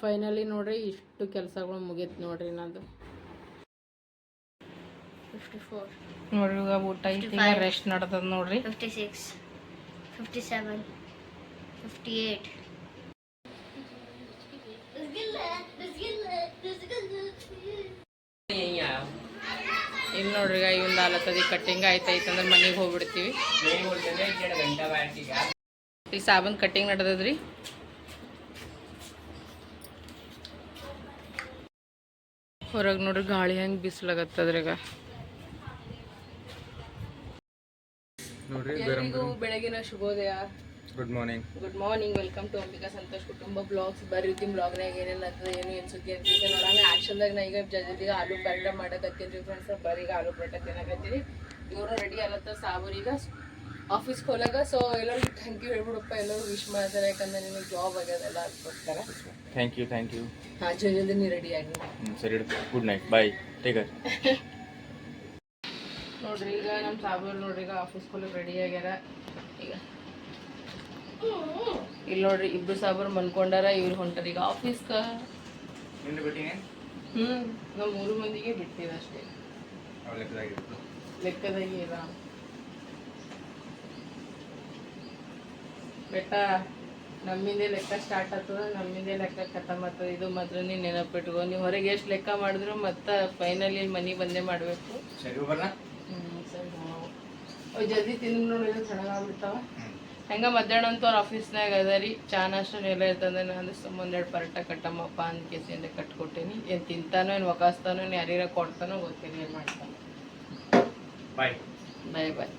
Finally ನೋಡ್ರಿ ಇಷ್ಟು ಕೆಲಸಗಳು ಮುಗೀತು ನೋಡ್ರಿ ನಂದು. ಫಿಫ್ಟಿ ಫೋರ್ ನೋಡ್ರಿ ಈಗ ಊಟ ಐತಿ ರೆಸ್ಟ್ ನಡ್ದದ ನೋಡ್ರಿ. Fifty six fifty seven fifty eight ಇಲ್ಲಿ ನೋಡ್ರಿ ಈಗ ಇವಂದು ಆಲತ್ತದಿ ಕಟ್ಟಿಂಗ್ ಆಯ್ತೈತೆ ಅಂದ್ರೆ ಮನೆಗೆ ಹೋಗ್ಬಿಡ್ತೀವಿ. ಈ ಸಾಬನ್ ಕಟ್ಟಿಂಗ್ ನಡ್ದದ್ರಿ? ಹೊರಗೆ ನೋಡ್ರಿ ಗಾಳಿ ಹೆಂಗೆ ಬಿಸಿಲಾಗತ್ತದ್ರಾಗ ಎಲ್ಲರಿಗೂ ಬೆಳಗಿನ ಶುಭೋದಯ. Good morning good morning welcome to Ambika Santosh ಕುಟುಂಬ ಬ್ಲಾಗ್ಸ್ ಬರೀತಿ ಬ್ಲಾಗ್ನಾಗ ಏನೇನು ಆಗ್ತದೆ ಏನು ಸುದ್ದಿ ಅಂತ ನೋಡೋಣ. ಆ್ಯಕ್ಷನ್ದಾಗ ನಾ ಈಗ ಜಲ್ದಿಗ ಆಲೂ ಪರಾಟ ಮಾಡಕತ್ತೀನಿ ಫ್ರೆಂಡ್ಸ್ ಬರೀ ಆಲೂ ಪರಾಟ ತಿನ್ನಕತ್ತೀರಿ ಇವರು ರೆಡಿ ಆಗತ್ತ ಸಾಬರ್ ಈಗ. ಆಫೀಸ್ಗೆ ಹೋಲಾಗ ಸೊ ಎಲ್ಲರಿಗೂ ಥ್ಯಾಂಕ್ ಯು ಹೇಳ್ಬಿಡಪ್ಪ. ಎಲ್ಲರೂ ವಿಶ್ ಮಾಡ್ತಾರೆ. ಯಾಕಂದ್ರೆ ನಿಮಗೆ ಜಾಬ್ ಆಗ್ಯದಲ್ಲ ಅದಕ್ಕೋಸ್ಕರ ಥ್ಯಾಂಕ್ ಯು ಥ್ಯಾಂಕ್ ಯು ಹಾಂ ಜೊತೆ ನೀವು ರೆಡಿ ಆಗಿ. ಸರಿ good night bye take care ನೋಡ್ರಿ ಈಗ ನಮ್ಮ ಸಾಬರ್ ನೋಡ್ರಿ ಈಗ ಆಫೀಸ್ಗೆ ಹೋಗಕ್ಕೆ ರೆಡಿ ಆಗ್ಯಾರ. ಈಗ. ಇಲ್ಲಿ ನೋಡ್ರಿ ಇಬ್ಬರು ಸಾಬರ್ ಮನ್ಕೊಂಡಾರ ಇವ್ರು ಹೊಂಟಾರ. ಈಗ ಆಫೀಸ್ಗೆ ಹ್ಞೂ ನಾವು ಮೂರು ಮಂದಿಗೆ ಬಿಟ್ಟಿದೆ ಅಷ್ಟೇ. ಲೆಕ್ಕದಾಗಿ ಇಲ್ಲ ಬೆಟ್ಟ. ನಮ್ಮಿಂದೇ ಲೆಕ್ಕ ಸ್ಟಾರ್ಟ್ ಆಗ್ತದ ನಮ್ಮಿಂದೇ ಲೆಕ್ಕ ಖತಮ್ ಆಗ್ತದ. ಇದು ಮಾತ್ರ ನೀನು ನೆನಪಿಟ್ಕೋ. ನೀವು ಹೊರಗೆ ಎಷ್ಟು ಲೆಕ್ಕ ಮಾಡಿದ್ರು ಮತ್ತೆ ಫೈನಲಿ ಮನಿ ಬಂದೇ ಮಾಡಬೇಕು. ಸರಿ ಬರಲ್ಲ ಹ್ಞೂ ಸರಿ ಅವು ಜಲ್ದಿ ತಿಂದು ನೋಡಿದ್ರೆ ಚೆನ್ನಾಗಾಗ್ಬಿಡ್ತಾವ ಹೆಂಗ ಮಧ್ಯಾಹ್ನ ಅಂತೂ ಅವ್ರ ಆಫೀಸ್ನಾಗ ಅದ ರೀ ಚಾ ನಾಷ್ಟ ಎಲ್ಲ ಇರ್ತದೆ ನಾನು ಒಂದೆರಡು ಪರಟ ಕಟ್ಟಮ್ಮಪ್ಪ ಅಂದ ಕೇಸಿಂದ ಕಟ್ಕೊಟ್ಟೇನಿ. ಏನು ತಿಂತಾನೋ ಏನು ಒಕಾಸ್ತಾನೋ ಏನು ಯಾರ್ಯಾರ ಕೊಡ್ತಾನೋ ಗೊತ್ತಿಲ್ಲ ಏನು ಮಾಡ್ತಾನೆ. ಬಾಯ್ ಬಾಯ್ ಬಾಯ್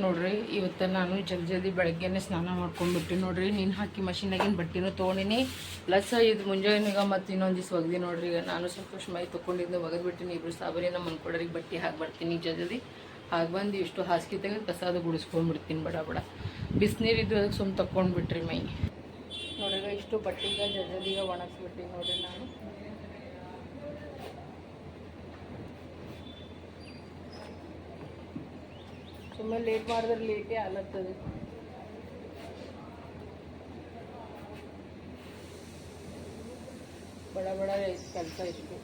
ನೋಡ್ರಿ, ಇವತ್ತು ನಾನು ಜಲ್ದಿ ಜಲ್ದಿ ಬೆಳಗ್ಗೆನೆ ಸ್ನಾನ ಮಾಡ್ಕೊಂಡ್ಬಿಟ್ಟು ನೋಡ್ರಿ, ನೀನು ಹಾಕಿ ಮಷಿನಾಗಿನ ಬಟ್ಟೆನೂ ತೊಗೊಂಡಿನಿ, ಪ್ಲಸ್ ಇದು ಮುಂಜಾನೆಗ ಮತ್ತು ಇನ್ನೊಂದು ದಿವಸ ಒಗ್ದಿ ನೋಡ್ರಿ, ಈಗ ನಾನು ಸಂತೋಷ ಮೈ ತೊಗೊಂಡಿದ್ದು ಒಗೆದ್ಬಿಟ್ಟಿನಿ ಇಬ್ರು ನಮ್ಮ ಮನ್ಕೊಡರಿಗೆ ಬಟ್ಟೆ ಹಾಕಿ ಬರ್ತೀನಿ ಜಲ್ದಿ ಹಾಗೆ ಬಂದು ಇಷ್ಟು ಹಾಸಿಗೆ ತೆಗೆದು ಕಸಾದ ಗುಡಿಸ್ಕೊಂಡ್ಬಿಡ್ತೀನಿ ಬಡ ಬಡ. ಬಿಸಿನೀರಿದ್ದು ಅದಕ್ಕೆ ಸುಮ್ಮನೆ ತಗೊಂಡ್ಬಿಟ್ರಿ ಮೈ. ನೋಡ್ರಿ, ಈಗ ಇಷ್ಟು ಬಟ್ಟೆಗ ಜಲ್ದಿ ಒಣಗಿಸ್ಬಿಟ್ಟಿನಿ ನೋಡ್ರಿ ನಾನು. ಸುಮ್ಮನೆ ಲೇಟ್ ಮಾಡಿದ್ರೆ ಲೇಟೇ ಆಗ್ಲತ್ತದ ಬಡ ಬಡ ಕೆಲಸ ಇಷ್ಟು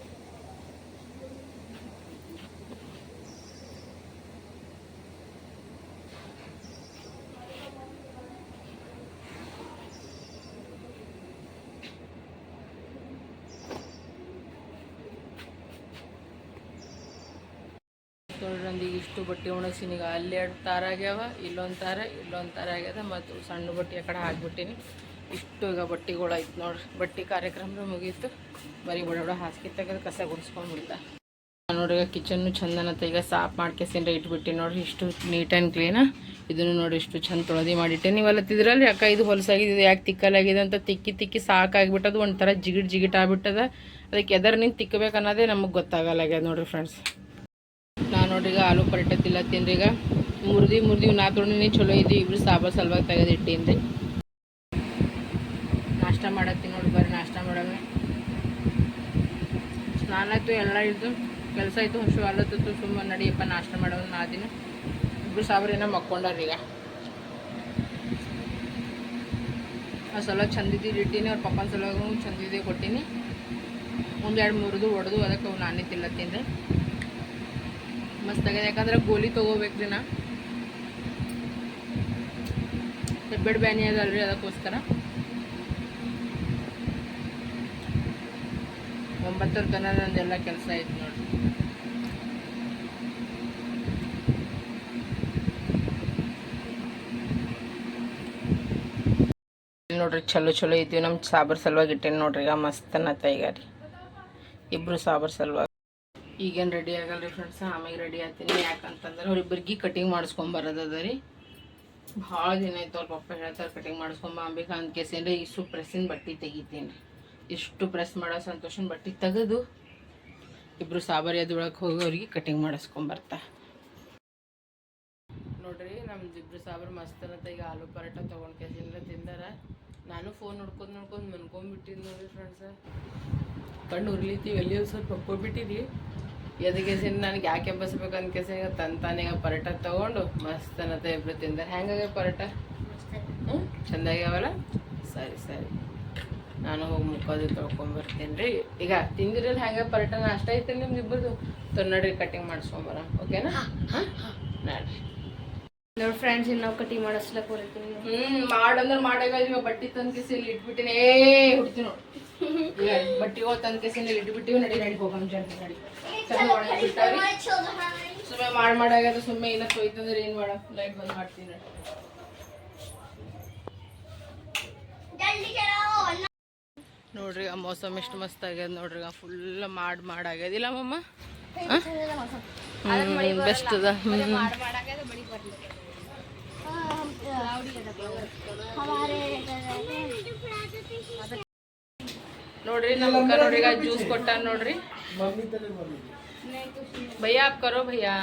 ನೋಡ್ರಂದಿಗೆ ಇಷ್ಟು ಬಟ್ಟೆ ಒಣಗಿಸಿನಿ ಈಗ ಅಲ್ಲಿ ಎರಡು ತಾರ ಆಗ್ಯಾವ, ಇಲ್ಲೊಂದು ತಾರ ಇಲ್ಲೊಂದು ತಾರ ಆಗ್ಯದ, ಮತ್ತು ಸಣ್ಣ ಬಟ್ಟೆ ಆ ಕಡೆ ಹಾಕ್ಬಿಟ್ಟಿನಿ. ಇಷ್ಟು ಈಗ ಬಟ್ಟೆಗಳು ಆಯ್ತು ನೋಡ್ರಿ. ಬಟ್ಟೆ ಕಾರ್ಯಕ್ರಮ ಮುಗೀತು. ಬರೀ ಬಡ ಬಡ ಹಾಸಿಗೆ ತೆಗೆದು ಕಸ ಗುಡಿಸ್ಕೊಂಡ್ಬಿಡ್ತ ನೋಡ್ರಿ, ಈಗ ಕಿಚನ್ನು ಚಂದನತ್ತ ಈಗ ಸಾಫ್ ಮಾಡ್ಕೆಸಿಂದ ಇಟ್ಬಿಟ್ಟು ನೋಡ್ರಿ. ಇಷ್ಟು ನೀಟ್ ಆ್ಯಂಡ್ ಕ್ಲೀನ ಇದನ್ನು ನೋಡಿ ಇಷ್ಟು ಚಂದ ತೊಳೆದಿ ಮಾಡಿಟ್ಟೆ. ನೀವು ತಿದ್ರಲ್ಲಿ ಅಕ್ಕ ಇದು ಹೊಲಸಾಗಿದೆ ಯಾಕೆ ತಿಕ್ಕಲಾಗಿದೆ ಅಂತ ತಿಕ್ಕಿ ತಿಕ್ಕಿ ಸಾಕಾಗ್ಬಿಟ್ಟದು ಒಂಥರ ಜಿಗಿಟ್ ಜಿಗಿಟ್ ಆಗ್ಬಿಟ್ಟದ. ಅದಕ್ಕೆ ಎದರ್ ನಿಂತು ತಿಕ್ಕಬೇಕು ಅನ್ನೋದೇ ನಮಗೆ ಗೊತ್ತಾಗಲ್ಲಾಗ್ಯದ ನೋಡ್ರಿ ಫ್ರೆಂಡ್ಸ್ ನಾನು ನೋಡ್ರಿ ಈಗ ಆಲೂ ಪರೋಟ ತಿಲ್ಲತ್ತೀನಿ ಈಗ ಮುರ್ದಿ ಮುರ್ದಿ ನಾ ಚಲೋ ಇದ್ದು ಇಬ್ರು ಸಾಬಾರ್ ಸಲುವಾಗಿ ತೆಗೆದು ಇಟ್ಟೀನಿ ನಾಷ್ಟ ಮಾಡತ್ತೀನಿ ನೋಡಿ ಬರ್ರಿ, ನಾಷ್ಟ ಮಾಡೋಣ. ಸ್ನಾನ ಆಯಿತು, ಎಲ್ಲ ಇದ್ದು ಕೆಲಸ ಆಯಿತು ಹುಷು ಅಲ್ಲತ್ತಿತ್ತು ಸುಮ್ಮನೆ ನಡಿಯಪ್ಪ, ನಾಷ್ಟ ಮಾಡೋದು ನಾ ದಿನ ಇಬ್ರು ಏನೋ ಮಕ್ಕೊಂಡಾರ ಈಗ. ಆ ಸಲ ಚಂದಿದ್ದು ಇಟ್ಟೀನಿ, ಅವ್ರ ಪಪ್ಪನ ಸಲುವಾಗ ಚಂದಿದ್ದೆ ಕೊಟ್ಟೀನಿ. ಒಂದೆರಡು ಮುರಿದು ಒಡೆದು, ಅದಕ್ಕೆ ಅವು ನಾನೇ ತಿಲ್ಲತ್ತೀನಿ ಆಗ್ಯದ ಯಾಕಂದ್ರೆ ಗೋಲಿ ತೊಗೋಬೇಕ್ರಿ ನಾ ಹೆಬ್ಬೆಡ್ ಬ್ಯಾನಿ ಅದಲ್ರಿ ಅದಕ್ಕೋಸ್ಕರ. ಒಂಬತ್ತರ ತನಕ ನಂದೆಲ್ಲ ಕೆಲಸ ಆಯ್ತು ನೋಡ್ರಿ. ನೋಡ್ರಿ ಚಲೋ ಚಲೋ ಇದ್ದೀವಿ ನಮ್ಮ ಸಾಬರ್ ಸಲುವಾಗಿ ಇಟ್ಟೇನಿ ನೋಡ್ರಿ. ಈಗ ಮಸ್ತ್ ಅನ್ನತ್ತ ಈಗ ರೀ ಇಬ್ರು ಸಾಬರ್ ಸಲುವಾಗಿ. ಈಗೇನು ರೆಡಿ ಆಗಲ್ಲ ರೀ ಫ್ರೆಂಡ್ಸ್ ಆಮೇಲೆ ರೆಡಿ ಆಗ್ತೀನಿ. ಯಾಕಂತಂದ್ರೆ ಅವ್ರಿಬ್ಬರಿಗೆ ಕಟಿಂಗ್ ಮಾಡಿಸ್ಕೊಂಬರೋದದ ರೀ. ಭಾಳ ದಿನ ಆಯ್ತು ಅವ್ರ ಪಪ್ಪ ಹೇಳ್ತಾರೆ ಕಟಿಂಗ್ ಮಾಡಿಸ್ಕೊಂಬ ಅಂಬೇಕು ಅಂದ ಕೇಸಿಂದ ಇಷ್ಟು ಪ್ರೆಸ್ಸಿನ ಬಟ್ಟೆ ತೆಗಿತೀನಿ. ಇಷ್ಟು ಪ್ರೆಸ್ ಮಾಡೋ ಸಂತೋಷನ ಬಟ್ಟೆ ತೆಗೆದು ಇಬ್ಬರು ಸಾಬರಿ ಅದ್ರೊಳಗೆ ಹೋಗಿ ಅವ್ರಿಗೆ ಕಟಿಂಗ್ ಮಾಡಿಸ್ಕೊಂಬರ್ತಾ ನೋಡ್ರಿ ನಮ್ದು ಇಬ್ರು ಸಾಬರ್ ಮಸ್ತ್ ಅನ್ನತ್ತ ಈಗ ಆಲೂ ಪರೋಟ ತೊಗೊಂಡು ಕೇಸಿಂದ ತಿಂದಾರ. ನಾನು ಫೋನ್ ನೋಡ್ಕೊಂಡು ನೋಡ್ಕೊಂಡು ಮನ್ಕೊಂಬಿಟ್ಟಿದ್ದು ನೋಡ್ರಿ ಫ್ರೆಂಡ್ಸ ಕಣ್ಣು ಉರ್ಲಿತೀವಿ ಎಲ್ಲಿ ಸ್ವಲ್ಪ ಹೊಕ್ಕೋಬಿಟ್ಟಿದ್ವಿ ಎದಕ್ಕೆ ನನಗೆ ಯಾಕೆ ಬಸ್ಬೇಕು ಅಂತ ತಂತಾನೀಗ ಪರೋಟ ತಗೊಂಡು ಮಸ್ತ್ ಅನ್ನತ್ತೆ ಇಬ್ರು ತಿಂದ ಹೆಂಗಾಗ ಪರೋಟ? ಹ್ಞೂ ಚಂದಾಗ್ಯಾವಲ್ಲ? ಸರಿ ಸರಿ. ನಾನು ಹೋಗಿ ಮುಖದ ತೊಳ್ಕೊಂಬರ್ತೀನಿ ರೀ. ಈಗ ತಿಂದಿರಲ್ಲ ಹೆಂಗೆ ಪರೋಟ? ನಾಷ್ಟ ಐತೆ ನಿಮ್ದು ಇಬ್ಬರದು. ತೊನ್ನಡ್ರಿ ಕಟಿಂಗ್ ಮಾಡಿಸ್ಕೊಂಬರ ಓಕೆನಾ ಹಾಂ ನೋಡ್ರಿ. ನೋಡಿ ಫ್ರೆಂಡ್ಸ್ ಇನ್ನು ನಾವು ಕಟಿಂಗ್ ಮಾಡಿಸ್ಲಕ್ಕೆ ಹೊರತೀನಿ ಹ್ಞೂ ಮಾಡಂದ್ರೆ ಮಾಡಾಗ ಇವಾಗ ಬಟ್ಟಿ ತಂದು ಇಲ್ಲಿ ಇಟ್ಬಿಟ್ಟಿನಿ. ಹುಡ್ತೀನಿ ನೋಡು. ಈಗ ಬಟ್ಟಿಗಳು ತಂದ್ ಕೇಸಿ ಇಲ್ಲಿ ಇಟ್ಬಿಟ್ಟಿವಿ ನಡಿ ನಡಿ ಹೋಗಮ್ ಜನ ನಡಿ. ಸುಮ್ಮನೆ ಮಾಡಿ ಮಾಡಾಗದ ಸುಮ್ಮನೆ ಇಲ್ಲ ತೊಯ್ತಂದ್ರೆ ಏನು ಮಾಡ ಲೈಟ್ ಬಂದ್ ಮಾಡ್ತೀನಿ. ನಡಿ ನೋಡ್ರಿ ಆ ಮೋಸಮ್ ಎಷ್ಟು ಮಸ್ತ್ ಆಗ್ಯದ ನೋಡ್ರಿ ಫುಲ್ ಮಾಡ್ ಮಾಡಾಗ್ಯದಿಲ್ಲ ಮಮ್ಮ ಬೆಸ್ಟ್ ಅದ. ಹ್ಮ್ ನೋಡ್ರಿ ನಮ್ಮ ಅಕ್ಕ ನೋಡ್ರಿ ಈಗ ಜ್ಯೂಸ್ ಕೊಟ್ಟ ನೋಡ್ರಿ भैया आप करो भैया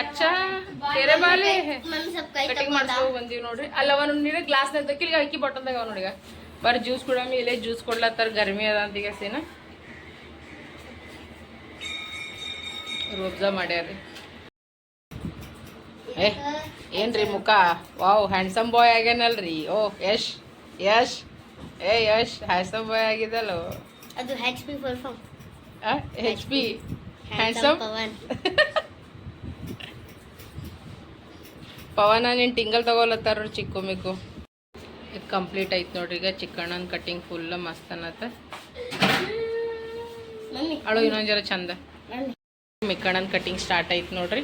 अच्छा तेरे बाले है ಮಮ್ಮಿ ಸ್ವಲ್ಪ ಕೈ ಕಟಿಂಗ್ ಮಾಡ್ಕೊ ಬಂದೀವಿ ನೋಡ್ರಿ ಅಲ್ಲ ಒಂದು ನೀರು ಗ್ಲಾಸ್ನಾಗ ತಕ್ಕಿಲ್ಗ ಅಕ್ಕಿ ಬಾಟಲ್ದಾಗ ಅವ ನೋಡಿಗ ಬರ್ರಿ ಜ್ಯೂಸ್ ಕುಡಮಿ ಇಲ್ಲೇ ಜ್ಯೂಸ್ ಕೊಡ್ಲತ್ತಾರ ಗರ್ಮಿ ಅದ ಅಂತ ಈಗ ಸೀನ ರೋಬ್ಜಾ ಮಾಡ್ಯಾರ್ರಿ ಏ ಏನ್ರಿ ಮುಖ ವಾವ್ ಹ್ಯಾಂಡ್ಸಮ್ ಬಾಯ್ ಆಗ್ಯಾನಲ್ರಿ ಓ ಯಶ್ ಯಶ್ ಏ ಯಶ್ ಹ್ಯಾಂಡ್ಸಮ್ ಬಾಯ್ ಆಗಿದಲ್ಲ ಅದು H P full form H P handsome Pavan. ಪವನ ನೀನು ಟಿಂಗಲ್ ತಗೊಲತ್ತಾರ ಚಿಕ್ಕು ಮಿಕ್ಕು. ಇದು ಕಂಪ್ಲೀಟ್ ಐತ್ ನೋಡ್ರಿ ಈಗ ಚಿಕ್ಕಣ್ಣನ ಕಟಿಂಗ್ ಫುಲ್ ಮಸ್ತ್ ಅನ್ನತ್ತ. ಅಳು ಇನ್ನೊಂದು ಜರ ಚಂದ. ಮಿಕ್ಕಣ್ಣನ ಕಟಿಂಗ್ ಸ್ಟಾರ್ಟ್ ಆಯ್ತು ನೋಡ್ರಿ.